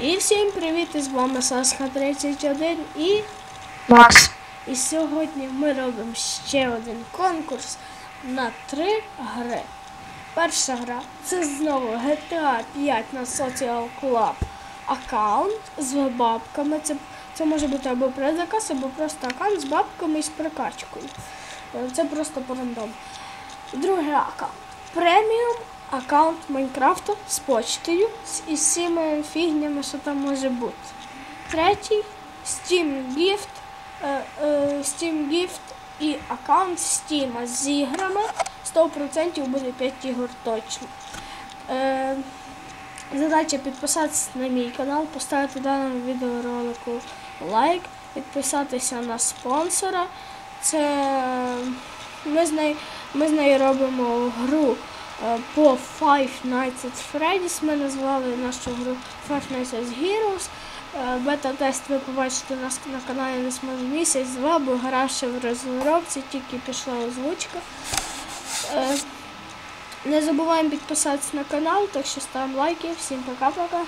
І всім привіт! І з вами Саска 31 і, Макс. і сьогодні ми робимо ще один конкурс на три гри. Перша гра це знову GTA 5 на Social Club аккаунт з бабками. Це, це може бути або предзаказ, або просто аккаунт з бабками і з прокачкою. Е, Це просто по рандому. Другий аккаунт. Преміум аккаунт Майнкрафту з почтою з- і всіма фігнями, що там може бути. Третій Steam Gift, е, е, Steam Gift і аккаунт Steam з іграми. 100% буде 5 ігор точно. Е, задача підписатися на мій канал, поставити даному відеоролику лайк, підписатися на спонсора. Це ми з нею, ми з нею робимо гру по Five Nights at Freddy's. Ми назвали нашу гру Five Nights at Heroes. Е, Бета-тест ви побачите нас на каналі не може місяць-два, бо гра ще в розробці, тільки пішла озвучка. Е, Не забуваємо підписатися на канал, так що ставимо лайки. Всім пока-пока.